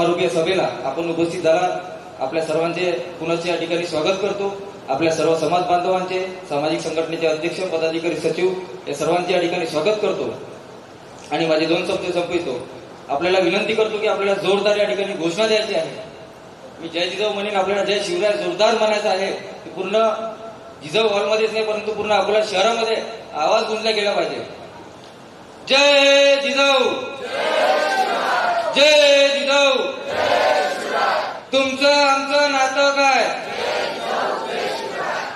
समारोपीय सभेला आपण उपस्थित झाला. आपल्या सर्वांचे पुनश्च या ठिकाणी स्वागत करतो. आपल्या सर्व समाज बांधवांचे सामाजिक संघटनेचे अध्यक्ष पदाधिकारी सचिव या सर्वांचे या ठिकाणी स्वागत करतो. आणि माझे दोन शब्द संपवितो. आपल्याला विनंती करतो की आपल्याला जोरदार या ठिकाणी घोषणा द्यायची आहे. मी जय जिजाऊ म्हणेन आपल्याला जय शिवराय जोरदार म्हणायचं आहे. की पूर्ण जिजाऊ हॉलमध्येच नाही परंतु पूर्ण अकोला शहरामध्ये आवाज गुंजला गेला पाहिजे. जय जिजाऊ जय जिजाऊ तुमचं आमचं नातं काय?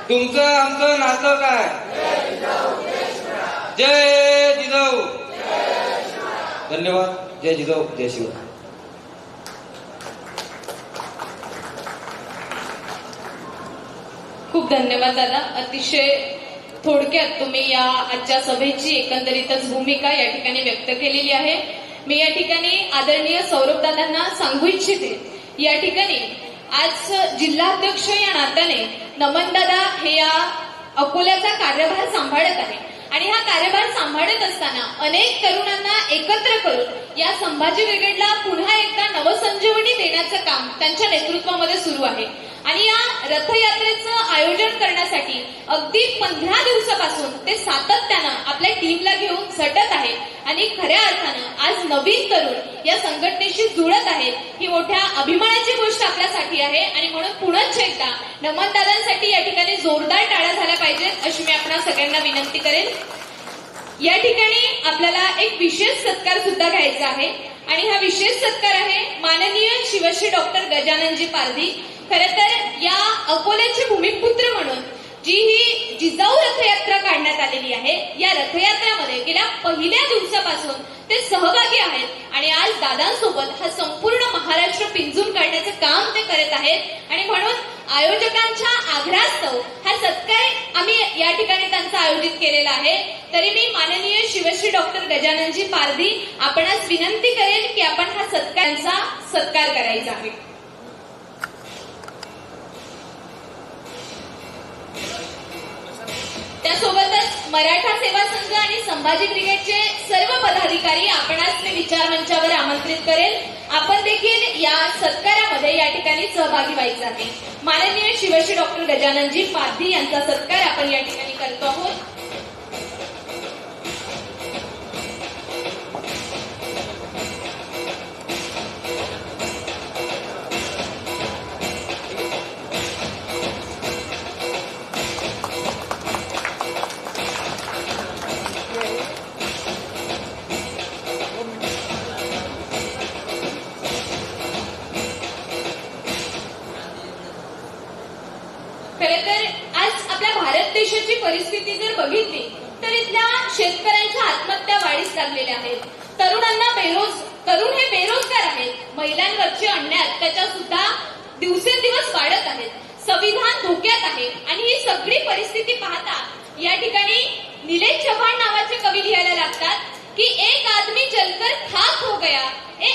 तुमचं आमचं नातं काय? जय जिजाऊ. धन्यवाद. जय जिजाऊ. जय शिवराय खूप धन्यवाद दादा. अतिशय थोडक्यात तुम्ही या आजच्या सभेची एकंदरीतच भूमिका या ठिकाणी व्यक्त केलेली आहे. मी या ठिकाणी आदरणीय सौरभ दादांना सांगू इच्छिते या ठिकाणी आज जिल्हाध्यक्ष या नात्याने नमनदादा हे या अकोल्याचा कार्यभार सांभाळत आहे. आणि हा कार्यभार सांभाळत असताना अनेक तरुणांना एकत्र करून या संभाजी ब्रिगेडला पुन्हा एकदा नवसंजीवनी देण्याचं काम त्यांच्या नेतृत्वामध्ये सुरू आहे. आणि या रथयात्रेचं आयोजन करण्यासाठी अगदी पंधरा दिवसापासून ते सातत्यानं आपल्या टीमला घेऊन झटत आहे. आणि खऱ्या अर्थानं आज नवीन तरुण या संघटनेशी जुळत आहेत ही मोठ्या अभिमानाची गोष्ट आपल्यासाठी आहे. आणि म्हणून पुनश्च एकदा नमनदादांसाठी या ठिकाणी जोरदार टाळ्या झाल्या पाहिजेत अशी मी आपण सगळ्यांना विनंती करेन. या ठिकाणी आपल्याला एक विशेष सत्कार सुद्धा घ्यायचा आहे. आणि हा विशेष सत्कार आहे माननीय शिवश्री डॉक्टर गजाननजी पारधी. खर तर या अकोल्याचे भूमिपुत्र म्हणून जी ही जिजाऊ रथयात्रा काढण्यात आलेली आहे या रथयात्रामध्ये गेल्या पहिल्या दिवसापासून ते सहभागी आहेत आणि आज दादांसोबत हा संपूर्ण महाराष्ट्र पिंजून काढण्याचं काम ते करत आहेत. आणि म्हणून आयोजकांच्या आग्रहास्तव हा सत्कार आम्ही या ठिकाणी त्यांचा आयोजित केलेला आहे. तरी मी माननीय शिवश्री डॉक्टर गजाननजी पारधी आपणास विनंती करेन की आपण हा सत्कारांचा सत्कार करायचा आहे. मराठा सेवा संघ आणि संभाजी ब्रिगेडचे सर्व पदाधिकारी आपणास मी विचार मंचावर आमंत्रित करेल. आपण देखील या सत्कारामध्ये या ठिकाणी सहभागी व्हायचं आहे. माननीय शिवश्री डॉक्टर गजाननजी पाधी यांचा सत्कार आपण या ठिकाणी करतो आहोत. खरे तर आज आपल्या भारत देशाची परिस्थिती जर बघितली तर इथल्या शेतकऱ्यांच्या आत्महत्या वाढीस लागलेल्या आहेत. तरुणांना बेरोज तरुण हे बेरोजगार आहेत. महिलांवरचे अन्याय अत्याचार सुद्धा दिवसेंदिवस वाढत आहेत. संविधान धोक्यात आहे. आणि ही सगळी परिस्थिती पाहता या ठिकाणी निलेश चव्हाण नावाचे कवी लिहायला लागतात की एक आदमी जलकर खाक हो गया ए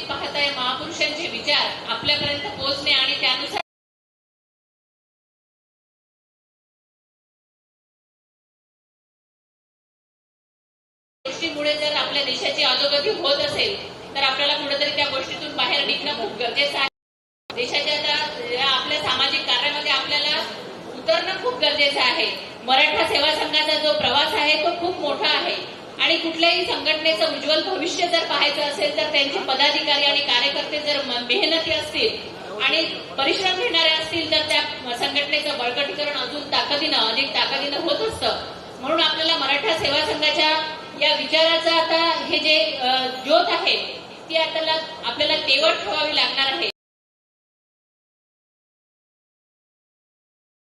आ पाहताय महापुरुषांचे विचार आपल्यापर्यंत पोहोचणे आणि त्यानुसार गोष्टीमुळे जर आपल्या देशाची अधोगती होत असेल तर आपल्याला कुठेतरी त्या गोष्टीतून बाहेर निघणं खूप गरजेचं आहे. देशाच्या आपल्या सामाजिक कार्यामध्ये आपल्याला उतरणं खूप गरजेचं आहे. मराठा सेवा संघाचा जो प्रवास आहे तो खूप मोठा आहे. आणि कुठल्याही संघटनेचं उज्ज्वल भविष्य जर पाहायचं असेल तर त्यांचे पदाधिकारी आणि कार्यकर्ते जर मेहनती असतील आणि परिश्रम घेणारे असतील तर त्या संघटनेचं बळकटीकरण अजून ताकदीनं अधिक ताकदीनं होत असतं. म्हणून आपल्याला मराठा सेवा संघाच्या या विचाराचं आता हे जे ज्योत आहे ती आता आपल्याला तेवट ठेवावी लागणार आहे.